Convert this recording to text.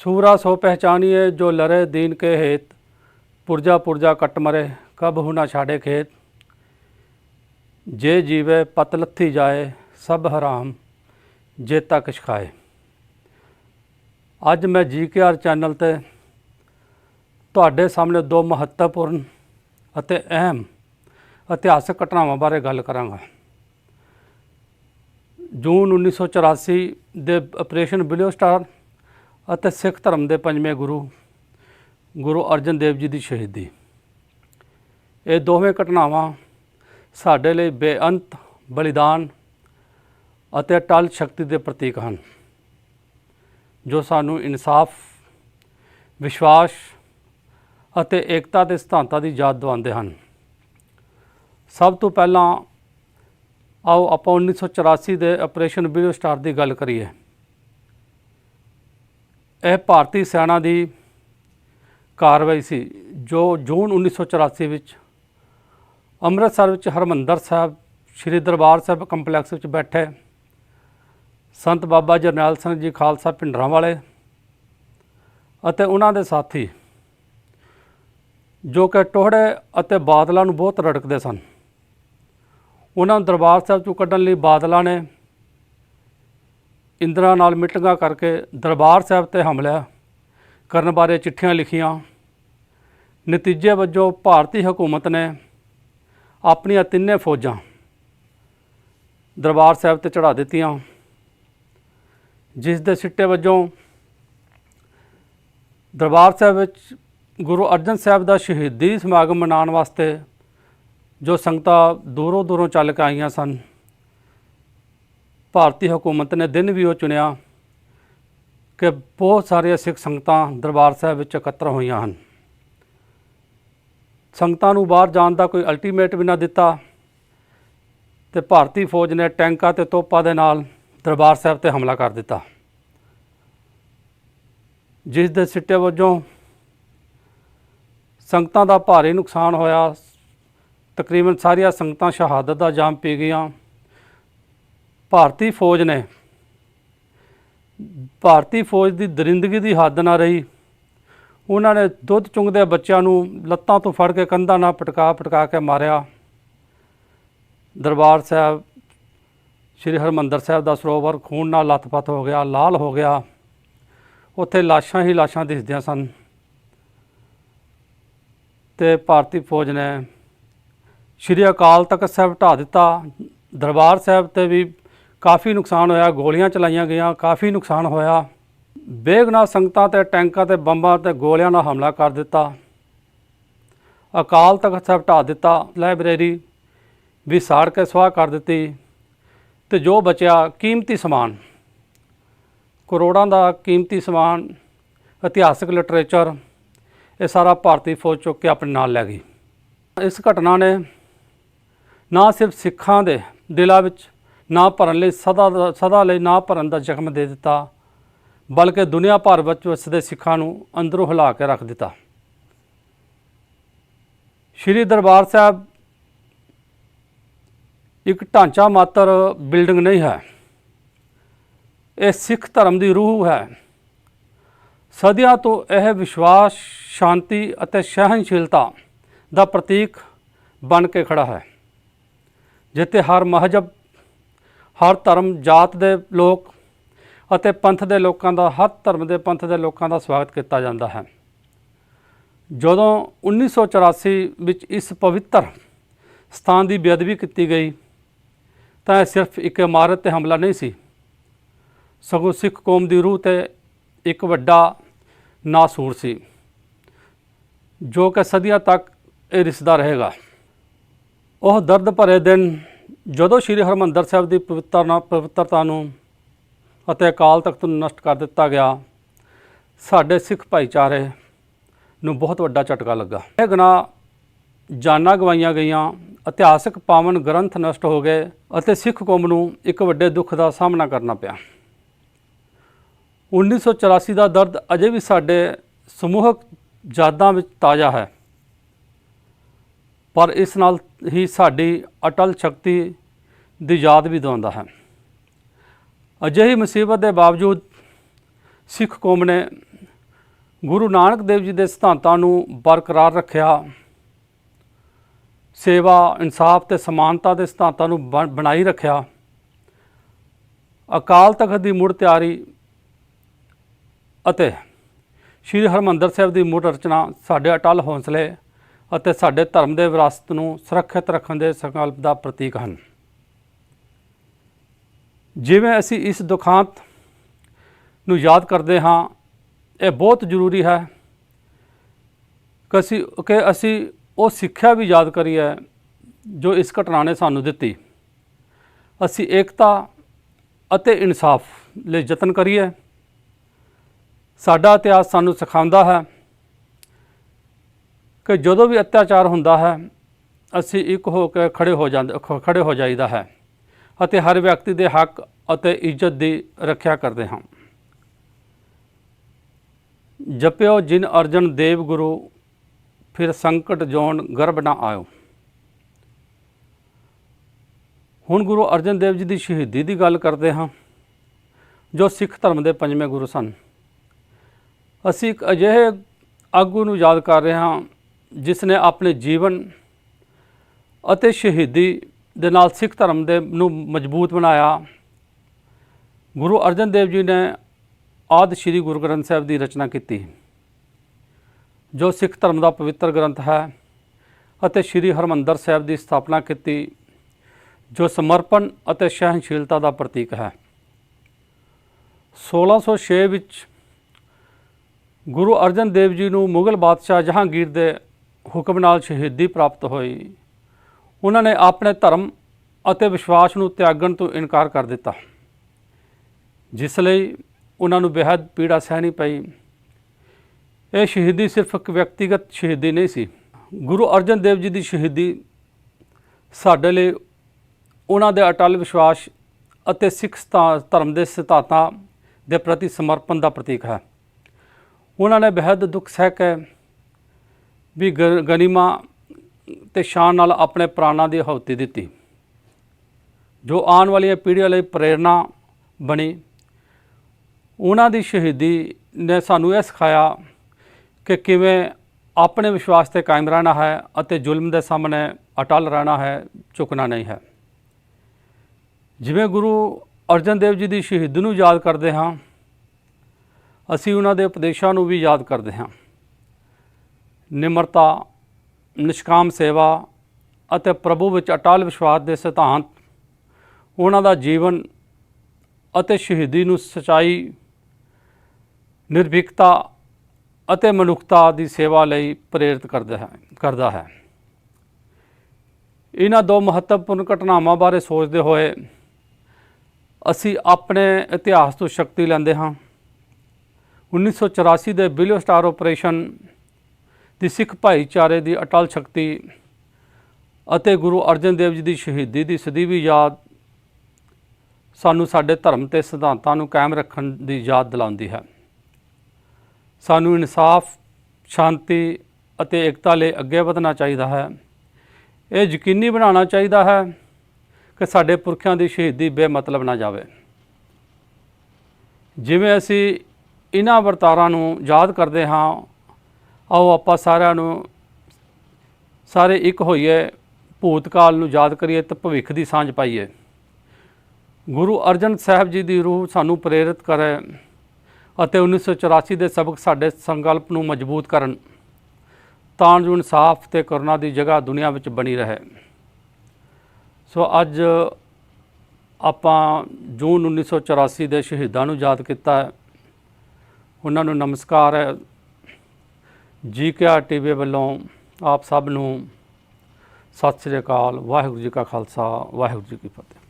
सूरा सो पहचानिए जो लरे दीन के हेत पुरजा पुरजा कट मरे कब हुना छाड़े खेत जे जीवे पत लथी जाए ਸਭ ਹਰਾਮ ਜੇਤਾ ਕਿਛ ਖਾਏ ਅੱਜ ਮੈਂ ਜੀਕੇਆਰ ਚੈਨਲ ਤੇ ਤੁਹਾਡੇ ਸਾਹਮਣੇ ਦੋ ਮਹੱਤਵਪੂਰਨ ਅਤੇ ਅਹਿਮ ਇਤਿਹਾਸਕ ਘਟਨਾਵਾਂ ਬਾਰੇ ਗੱਲ ਕਰਾਂਗਾ ਜੂਨ 1984 ਦੇ ਆਪਰੇਸ਼ਨ ਬਲਿਊ ਸਟਾਰ ਅਤੇ ਸਿੱਖ ਧਰਮ ਦੇ ਪੰਜਵੇਂ ਗੁਰੂ ਗੁਰੂ ਅਰਜਨ ਦੇਵ ਜੀ ਦੀ ਸ਼ਹੀਦੀ। ਇਹ ਦੋਵੇਂ ਘਟਨਾਵਾਂ ਸਾਡੇ ਲਈ ਬੇਅੰਤ, ਬਲੀਦਾਨ ਅਤੇ ਅਟਲ ਸ਼ਕਤੀ ਦੇ ਪ੍ਰਤੀਕ ਹਨ, ਜੋ ਸਾਨੂੰ ਇਨਸਾਫ, ਵਿਸ਼ਵਾਸ ਅਤੇ ਏਕਤਾ ਦੇ ਸਿਧਾਂਤਾਂ ਦੀ ਯਾਦ ਦਿਵਾਉਂਦੇ ਹਨ। ਸਭ ਤੋਂ ਪਹਿਲਾਂ ਆਓ ਆਪਾਂ 1984 ਦੇ ਆਪਰੇਸ਼ਨ ਬਲਿਊ ਸਟਾਰ ਦੀ ਗੱਲ ਕਰੀਏ। ਇਹ ਭਾਰਤੀ ਸੈਨਾ ਦੀ ਕਾਰਵਾਈ ਸੀ, ਜੋ ਜੂਨ 1984 ਵਿੱਚ ਅੰਮ੍ਰਿਤਸਰ ਵਿੱਚ ਹਰਮੰਦਰ ਸਾਹਿਬ, ਸ੍ਰੀ ਦਰਬਾਰ ਸਾਹਿਬ ਕੰਪਲੈਕਸ ਵਿੱਚ ਬੈਠੇ। ਸੰਤ ਬਾਬਾ ਜਰਨੈਲ ਸਿੰਘ ਜੀ ਖਾਲਸਾ ਪਿੰਡਰਾਂ ਵਾਲੇ ਅਤੇ ਉਹਨਾਂ ਦੇ ਸਾਥੀ, ਜੋ ਕਿ ਟੋਹੜੇ ਅਤੇ ਬਾਦਲਾਂ ਨੂੰ ਬਹੁਤ ਰੜਕਦੇ ਸਨ। ਉਹਨਾਂ ਨੂੰ ਦਰਬਾਰ ਸਾਹਿਬ ਚੋਂ ਕੱਢਣ ਲਈ ਬਾਦਲਾਂ ਨੇ ਇੰਦਰਾ ਨਾਲ ਮੀਟਿੰਗਾਂ ਕਰਕੇ ਦਰਬਾਰ ਸਾਹਿਬ ਤੇ ਹਮਲਾ ਕਰਨ ਬਾਰੇ ਚਿੱਠੀਆਂ ਲਿਖੀਆਂ। ਨਤੀਜੇ ਵਜੋਂ ਭਾਰਤੀ ਹਕੂਮਤ ਨੇ ਆਪਣੀਆਂ ਤਿੰਨੇ ਫੌਜਾਂ ਦਰਬਾਰ ਸਾਹਿਬ ਤੇ ਚੜਾ ਦਿੱਤੀਆਂ। ਜਿਸ ਦੇ ਸਿੱਟੇ ਵਜੋਂ ਦਰਬਾਰ ਸਾਹਿਬ ਵਿੱਚ ਗੁਰੂ ਅਰਜਨ ਸਾਹਿਬ ਦਾ ਸ਼ਹੀਦੀ ਸਮਾਗਮ ਮਨਾਉਣ ਵਾਸਤੇ ਜੋ ਸੰਗਤਾਂ ਦੂਰੋਂ ਦੂਰੋਂ ਚੱਲ ਕੇ ਆਈਆਂ ਸਨ ਭਾਰਤੀ ਹਕੂਮਤ ਨੇ ਦਿਨ ਵੀ ਉਹ ਚੁਣਿਆ ਕਿ ਬਹੁਤ ਸਾਰੀਆਂ ਸਿੱਖ ਸੰਗਤਾਂ ਦਰਬਾਰ ਸਾਹਿਬ ਵਿੱਚ ਇਕੱਤਰ ਹੋਈਆਂ ਹਨ। ਸੰਗਤਾਂ ਨੂੰ ਬਾਹਰ ਜਾਣ ਦਾ ਕੋਈ ਅਲਟੀਮੇਟ ਵੀ ਨਾ ਦਿੱਤਾ ਤੇ ਭਾਰਤੀ ਫੌਜ ਨੇ ਟੈਂਕਾਂ ਤੇ ਤੋਪਾਂ ਦੇ ਨਾਲ ਦਰਬਾਰ ਸਾਹਿਬ ਤੇ ਹਮਲਾ ਕਰ ਦਿੱਤਾ। ਜਿਸ ਦੇ ਸਿੱਟੇ ਵਜੋਂ ਸੰਗਤਾਂ ਦਾ ਭਾਰੀ ਨੁਕਸਾਨ ਹੋਇਆ। ਤਕਰੀਬਨ ਸਾਰੀਆਂ ਸੰਗਤਾਂ ਸ਼ਹਾਦਤ ਦਾ ਜਾਮ ਪੀ ਗਈਆਂ। ਭਾਰਤੀ ਫੌਜ ਨੇ, ਭਾਰਤੀ ਫੌਜ ਦੀ ਦਰਿੰਦਗੀ ਦੀ ਹੱਦ ਨਾ ਰਹੀ। ਉਹਨਾਂ ਨੇ ਦੁੱਧ ਚੁੰਗਦੇ ਬੱਚਿਆਂ ਨੂੰ ਲੱਤਾਂ ਤੋਂ ਫੜ ਕੇ ਕੰਧਾਂ ਨਾਲ ਪਟਕਾ ਪਟਕਾ ਕੇ ਮਾਰਿਆ। ਦਰਬਾਰ ਸਾਹਿਬ, ਸ਼੍ਰੀ ਹਰਮੰਦਰ ਸਾਹਿਬ ਦਾ ਸਰੋਵਰ ਖੂਨ ਨਾਲ ਲੱਥਪੱਥ ਹੋ ਗਿਆ, ਲਾਲ ਹੋ ਗਿਆ। ਉੱਥੇ ਲਾਸ਼ਾਂ ਹੀ ਲਾਸ਼ਾਂ ਦਿਸਦੀਆਂ ਸਨ। ਤੇ ਭਾਰਤੀ ਫੌਜ ਨੇ ਸ਼੍ਰੀ ਅਕਾਲ ਤਖਤ ਸਾਹਿਬ ਢਾ ਦਿੱਤਾ। ਦਰਬਾਰ ਸਾਹਿਬ ਤੇ ਵੀ ਕਾਫੀ ਨੁਕਸਾਨ ਹੋਇਆ, ਗੋਲੀਆਂ ਚਲਾਈਆਂ ਗਈਆਂ, ਕਾਫੀ ਨੁਕਸਾਨ ਹੋਇਆ। ਬੇਗਨਾ ਸੰਗਤਾਂ ਤੇ ਟੈਂਕਾਂ ਤੇ ਬੰਬਾਂ ਤੇ ਗੋਲਿਆਂ ਨਾਲ ਹਮਲਾ ਕਰ ਦਿੱਤਾ। ਅਕਾਲ ਤਖਤ ਸਾਹਿਬ ਢਾ ਦਿੱਤਾ, ਲਾਇਬ੍ਰੇਰੀ ਵੀ ਸਾੜ ਕੇ ਸਵਾਹ ਕਰ ਦਿੱਤੀ ਤੇ ਜੋ ਬਚਿਆ ਕੀਮਤੀ ਸਮਾਨ। ਕਰੋੜਾਂ ਦਾ ਕੀਮਤੀ ਸਮਾਨ, ਇਤਿਹਾਸਕ ਲਿਟਰੇਚਰ, ਇਹ ਸਾਰਾ ਭਾਰਤੀ ਫੌਜ ਚੁੱਕ ਕੇ ਆਪਣੇ ਨਾਲ ਲੈ ਗਈ। ਇਸ ਘਟਨਾ ਨੇ ਨਾ ਸਿਰਫ ਸਿੱਖਾਂ ਦੇ ਦਿਲਾਂ ਵਿੱਚ ਨਾ ਭਰਨ ਲਈ ਸਦਾ ਦਾ- ਸਦਾ ਲਈ ਨਾ ਭਰਨ ਦਾ ਜ਼ਖਮ ਦੇ ਦਿੱਤਾ, ਬਲਕਿ ਦੁਨੀਆ ਭਰ ਵਿੱਚ ਵਸਦੇ ਸਿੱਖਾਂ ਨੂੰ ਅੰਦਰੋਂ ਹਿਲਾ ਕੇ ਰੱਖ ਦਿੱਤਾ। ਸ਼੍ਰੀ ਦਰਬਾਰ ਸਾਹਿਬ ਇੱਕ ਢਾਂਚਾ ਮਾਤਰ ਬਿਲਡਿੰਗ ਨਹੀਂ ਹੈ। ਇਹ ਸਿੱਖ ਧਰਮ ਦੀ ਰੂਹ ਹੈ। ਸਦੀਆਂ ਤੋਂ ਇਹ ਵਿਸ਼ਵਾਸ, ਸ਼ਾਂਤੀ ਅਤੇ ਸਹਿਣਸ਼ੀਲਤਾ ਦਾ ਪ੍ਰਤੀਕ ਬਣ ਕੇ ਖੜਾ ਹੈ, ਜਿੱਥੇ ਹਰ ਮਹਜਬ ਹਰ ਧਰਮ, ਜਾਤ ਦੇ ਲੋਕ ਅਤੇ ਪੰਥ ਦੇ ਲੋਕਾਂ ਦਾ, ਹਰ ਧਰਮ ਦੇ ਪੰਥ ਦੇ ਲੋਕਾਂ ਦਾ ਸਵਾਗਤ ਕੀਤਾ ਜਾਂਦਾ ਹੈ। ਜਦੋਂ 1984 ਵਿੱਚ ਇਸ ਪਵਿੱਤਰ ਸਥਾਨ ਦੀ ਬੇਅਦਬੀ ਕੀਤੀ ਗਈ, ਤਾਂ ਇਹ ਸਿਰਫ ਇੱਕ ਇਮਾਰਤ ਤੇ ਹਮਲਾ ਨਹੀਂ ਸੀ। ਸਗੋਂ ਸਿੱਖ ਕੌਮ ਦੀ ਰੂਹ ਤੇ ਇੱਕ ਵੱਡਾ ਨਾਸੂਰ ਸੀ, ਜੋ ਕਿ ਸਦੀਆਂ ਤੱਕ ਇਹ ਰਿਸਦਾ ਰਹੇਗਾ। ਉਹ ਦਰਦ ਭਰੇ ਦਿਨ ਜਦੋਂ ਸ੍ਰੀ ਹਰਮੰਦਰ ਸਾਹਿਬ ਦੀ ਪਵਿੱਤਰਤਾ ਪਵਿੱਤਰਤਾ ਨੂੰ ਅਤੇ ਅਕਾਲ ਤਖਤ ਨੂੰ ਨਸ਼ਟ ਕਰ ਦਿੱਤਾ ਗਿਆ, ਸਾਡੇ ਸਿੱਖ ਭਾਈਚਾਰੇ ਨੂੰ ਬਹੁਤ ਵੱਡਾ ਝਟਕਾ ਲੱਗਾ। ਇਹ ਗੁਨਾਹ ਜਾਨਾਂ ਗਵਾਈਆਂ ਗਈਆਂ, ਇਤਿਹਾਸਕ ਪਾਵਨ ਗ੍ਰੰਥ ਨਸ਼ਟ ਹੋ ਗਏ ਅਤੇ ਸਿੱਖ ਕੌਮ ਨੂੰ ਇੱਕ ਵੱਡੇ ਦੁੱਖ ਦਾ ਸਾਹਮਣਾ ਕਰਨਾ ਪਿਆ। 1984 ਦਾ ਦਰਦ ਅਜੇ ਵੀ ਸਾਡੇ ਸਮੂਹਕ ਯਾਦਾਂ ਵਿੱਚ ਤਾਜ਼ਾ ਹੈ। ਪਰ ਇਸ ਨਾਲ ਹੀ ਸਾਡੀ ਅਟਲ ਸ਼ਕਤੀ ਦੀ ਯਾਦ ਵੀ ਦਿਵਾਉਂਦਾ ਹੈ। ਅਜਿਹੀ ਮੁਸੀਬਤ ਦੇ ਬਾਵਜੂਦ ਸਿੱਖ ਕੌਮ ਨੇ ਗੁਰੂ ਨਾਨਕ ਦੇਵ ਜੀ ਦੇ ਸਿਧਾਂਤਾਂ ਨੂੰ ਬਰਕਰਾਰ ਰੱਖਿਆ। ਸੇਵਾ, ਇਨਸਾਫ ਤੇ ਸਮਾਨਤਾ ਦੇ ਸਿਧਾਂਤਾਂ ਨੂੰ ਬਣ- ਬਣਾਈ ਰੱਖਿਆ। ਅਕਾਲ ਤਖਤ ਦੀ ਮੁੜ ਤਿਆਰੀ ਅਤੇ ਸ੍ਰੀ ਹਰਮੰਦਰ ਸਾਹਿਬ ਦੀ ਮੁੜ ਰਚਨਾ ਸਾਡੇ ਅਟਲ ਹੌਸਲੇ ਅਤੇ ਸਾਡੇ ਧਰਮ ਦੇ ਵਿਰਾਸਤ ਨੂੰ ਸੁਰੱਖਿਅਤ ਰੱਖਣ ਦੇ ਸੰਕਲਪ ਦਾ ਪ੍ਰਤੀਕ ਹਨ। ਜਿਵੇਂ ਅਸੀਂ ਇਸ ਦੁਖਾਂਤ ਨੂੰ ਯਾਦ ਕਰਦੇ ਹਾਂ, ਇਹ ਬਹੁਤ ਜ਼ਰੂਰੀ ਹੈ ਕਿ ਅਸੀਂ ਕਿ ਅਸੀਂ ਉਹ ਸਿੱਖਿਆ ਵੀ ਯਾਦ ਕਰੀਏ ਜੋ ਇਸ ਘਟਨਾ ਨੇ ਸਾਨੂੰ ਦਿੱਤੀ। ਅਸੀਂ ਏਕਤਾ ਅਤੇ ਇਨਸਾਫ ਲਈ ਯਤਨ ਕਰੀਏ। ਸਾਡਾ ਇਤਿਹਾਸ ਸਾਨੂੰ ਸਿਖਾਉਂਦਾ ਹੈ ਕਿ ਜਦੋਂ ਵੀ ਅਤਿਆਚਾਰ ਹੁੰਦਾ ਹੈ, ਅਸੀਂ ਇੱਕ ਹੋ ਕੇ ਖੜੇ ਹੋ ਜਾਂਦੇ, ਖ- ਖੜੇ ਹੋ ਜਾਈਦਾ ਹੈ ਅਤੇ ਹਰ ਵਿਅਕਤੀ ਦੇ ਹੱਕ ਅਤੇ ਇੱਜ਼ਤ ਦੀ ਰੱਖਿਆ ਕਰਦੇ ਹਾਂ। ਜਪਿਓ ਜਿਨ ਅਰਜਨ ਦੇਵ ਗੁਰੂ, ਫਿਰ ਸੰਕਟ ਜੋਨ ਗਰਭ ਨਾ ਆਇਓ। ਹੁਣ ਗੁਰੂ ਅਰਜਨ ਦੇਵ ਜੀ ਦੀ ਸ਼ਹੀਦੀ ਦੀ ਗੱਲ ਕਰਦੇ ਹਾਂ, ਜੋ ਸਿੱਖ ਧਰਮ ਦੇ ਪੰਜਵੇਂ ਗੁਰੂ ਸਨ। ਅਸੀਂ ਇੱਕ ਅਜਿਹੇ ਆਗੂ ਨੂੰ ਯਾਦ ਕਰ ਰਹੇ ਹਾਂ ਜਿਸ ਨੇ ਆਪਣੇ ਜੀਵਨ ਅਤੇ ਸ਼ਹੀਦੀ ਦੇ ਨਾਲ ਸਿੱਖ ਧਰਮ ਦੇ ਨੂੰ ਮਜ਼ਬੂਤ ਬਣਾਇਆ। ਗੁਰੂ ਅਰਜਨ ਦੇਵ ਜੀ ਨੇ ਆਦਿ ਸ੍ਰੀ ਗੁਰੂ ਗ੍ਰੰਥ ਸਾਹਿਬ ਦੀ ਰਚਨਾ ਕੀਤੀ, ਜੋ ਸਿੱਖ ਧਰਮ ਦਾ ਪਵਿੱਤਰ ਗ੍ਰੰਥ ਹੈ ਅਤੇ ਸ੍ਰੀ ਹਰਮੰਦਰ ਸਾਹਿਬ ਦੀ ਸਥਾਪਨਾ ਕੀਤੀ, ਜੋ ਸਮਰਪਣ ਅਤੇ ਸਹਿਣਸ਼ੀਲਤਾ ਦਾ ਪ੍ਰਤੀਕ ਹੈ। 1606 ਵਿੱਚ ਗੁਰੂ ਅਰਜਨ ਦੇਵ ਜੀ ਨੂੰ ਮੁਗਲ ਬਾਦਸ਼ਾਹ ਜਹਾਂਗੀਰ ਦੇ ਹੁਕਮ ਨਾਲ ਸ਼ਹੀਦੀ ਪ੍ਰਾਪਤ ਹੋਈ। ਉਹਨਾਂ ਨੇ ਆਪਣੇ ਧਰਮ ਅਤੇ ਵਿਸ਼ਵਾਸ ਨੂੰ ਤਿਆਗਣ ਤੋਂ ਇਨਕਾਰ ਕਰ ਦਿੱਤਾ। ਜਿਸ ਲਈ ਉਹਨਾਂ ਨੂੰ ਬੇਹੱਦ ਪੀੜਾ ਸਹਿਣੀ ਪਈ। ਇਹ ਸ਼ਹੀਦੀ ਸਿਰਫ ਇੱਕ ਵਿਅਕਤੀਗਤ ਸ਼ਹੀਦੀ ਨਹੀਂ ਸੀ। ਗੁਰੂ ਅਰਜਨ ਦੇਵ ਜੀ ਦੀ ਸ਼ਹੀਦੀ ਸਾਡੇ ਲਈ ਉਹਨਾਂ ਦੇ ਅਟਲ ਵਿਸ਼ਵਾਸ ਅਤੇ ਸਿੱਖ ਸਥਾ- ਧਰਮ ਦੇ ਸਿਧਾਂਤਾਂ ਦੇ ਪ੍ਰਤੀ ਸਮਰਪਣ ਦਾ ਪ੍ਰਤੀਕ ਹੈ। ਉਹਨਾਂ ਨੇ ਬੇਹੱਦ ਦੁੱਖ ਸਹਿ ਕੇ ਵੀ ਗ- ਗਨੀਮਾ ਤੇ ਸ਼ਾਨ ਨਾਲ ਆਪਣੇ ਪ੍ਰਾਣਾਂ ਦੀ ਆਹੁਤੀ ਦਿੱਤੀ। ਜੋ ਆਉਣ ਵਾਲੀਆਂ ਪੀੜ੍ਹੀਆਂ ਲਈ ਪ੍ਰੇਰਣਾ ਬਣੀ। ਉਹਨਾਂ ਦੀ ਸ਼ਹੀਦੀ ਨੇ ਸਾਨੂੰ ਇਹ ਸਿਖਾਇਆ ਕਿ ਕਿਵੇਂ ਆਪਣੇ ਵਿਸ਼ਵਾਸ ਤੇ ਕਾਇਮ ਰਹਿਣਾ ਹੈ ਅਤੇ ਜ਼ੁਲਮ ਦੇ ਸਾਹਮਣੇ ਅਟਲ ਰਹਿਣਾ ਹੈ, ਝੁਕਣਾ ਨਹੀਂ ਹੈ। ਜਿਵੇਂ ਗੁਰੂ ਅਰਜਨ ਦੇਵ ਜੀ ਦੀ ਸ਼ਹੀਦੀ ਨੂੰ ਯਾਦ ਕਰਦੇ ਹਾਂ, ਅਸੀਂ ਉਹਨਾਂ ਦੇ ਉਪਦੇਸ਼ਾਂ ਨੂੰ ਵੀ ਯਾਦ ਕਰਦੇ ਹਾਂ। ਨਿਮਰਤਾ, ਨਿਸ਼ਕਾਮ ਸੇਵਾ ਅਤੇ ਪ੍ਰਭੂ ਵਿੱਚ ਅਟਲ ਵਿਸ਼ਵਾਸ ਦੇ ਸਿਧਾਂਤ ਉਹਨਾਂ ਦਾ ਜੀਵਨ ਅਤੇ ਸ਼ਹੀਦੀ ਨੂੰ ਸਚਾਈ, ਨਿਰਭਿਕਤਾ ਅਤੇ ਮਨੁੱਖਤਾ ਦੀ ਸੇਵਾ ਲਈ ਪ੍ਰੇਰਿਤ ਕਰਦਾ ਹੈ ਕਰਦਾ ਹੈ। ਇਹਨਾਂ ਦੋ ਮਹੱਤਵਪੂਰਨ ਘਟਨਾਵਾਂ ਬਾਰੇ ਸੋਚਦੇ ਹੋਏ ਅਸੀਂ ਆਪਣੇ ਇਤਿਹਾਸ ਤੋਂ ਸ਼ਕਤੀ ਲੈਂਦੇ ਹਾਂ। 1984 ਦੇ ਬਿਲੀਓ ਸਟਾਰ ਆਪਰੇਸ਼ਨ ਦੀ ਸਿੱਖ ਭਾਈਚਾਰੇ ਦੀ ਅਟਲ ਸ਼ਕਤੀ ਅਤੇ ਗੁਰੂ ਅਰਜਨ ਦੇਵ ਜੀ ਦੀ ਸ਼ਹੀਦੀ ਦੀ ਸਦੀਵੀ ਯਾਦ ਸਾਨੂੰ ਸਾਡੇ ਧਰਮ ਤੇ ਸਿਧਾਂਤਾਂ ਨੂੰ ਕਾਇਮ ਰੱਖਣ ਦੀ ਯਾਦ ਦਿਲਾਉਂਦੀ ਹੈ। ਸਾਨੂੰ ਇਨਸਾਫ, ਸ਼ਾਂਤੀ ਅਤੇ ਏਕਤਾ ਲਈ ਅੱਗੇ ਵਧਣਾ ਚਾਹੀਦਾ ਹੈ। ਇਹ ਯਕੀਨੀ ਬਣਾਉਣਾ ਚਾਹੀਦਾ ਹੈ ਕਿ ਸਾਡੇ ਪੁਰਖਿਆਂ ਦੀ ਸ਼ਹੀਦੀ ਬੇਮਤਲਬ ਨਾ ਜਾਵੇ। ਜਿਵੇਂ ਅਸੀਂ ਇਹਨਾਂ ਵਰਤਾਰਾਂ ਨੂੰ ਯਾਦ ਕਰਦੇ ਹਾਂ ਆਓ ਆਪਾਂ ਸਾਰਿਆਂ ਨੂੰ, ਸਾਰੇ ਇੱਕ ਹੋਈਏ, ਭੂਤਕਾਲ ਨੂੰ ਯਾਦ ਕਰੀਏ ਤੇ ਭਵਿੱਖ ਦੀ ਸਾਂਝ ਪਾਈਏ। ਗੁਰੂ ਅਰਜਨ ਸਾਹਿਬ ਜੀ ਦੀ ਰੂਹ ਸਾਨੂੰ ਪ੍ਰੇਰਿਤ ਕਰੇ ਅਤੇ 1984 ਦੇ ਸਬਕ ਸਾਡੇ ਸੰਕਲਪ ਨੂੰ ਮਜ਼ਬੂਤ ਕਰਨ, ਤਾਂ ਜੋ ਇਨਸਾਫ ਤੇ ਕਰੁਣਾ ਦੀ ਜਗ੍ਹਾ ਦੁਨੀਆ ਵਿੱਚ ਬਣੀ ਰਹੇ। ਸੋ ਅੱਜ ਆਪਾਂ ਜੂਨ 1984 ਦੇ ਸ਼ਹੀਦਾਂ ਨੂੰ ਯਾਦ ਕੀਤਾ ਉਹਨਾਂ ਨੂੰ ਨਮਸਕਾਰ ਹੈ। ਜੀ ਕੇ ਆਰ ਟੀਵੀ ਵੱਲੋਂ ਆਪ ਸਭ ਨੂੰ ਸਤਿ ਸ੍ਰੀ ਅਕਾਲ, ਵਾਹਿਗੁਰੂ ਜੀ ਕਾ ਖਾਲਸਾ, ਵਾਹਿਗੁਰੂ ਜੀ ਕੀ ਫਤਿਹ।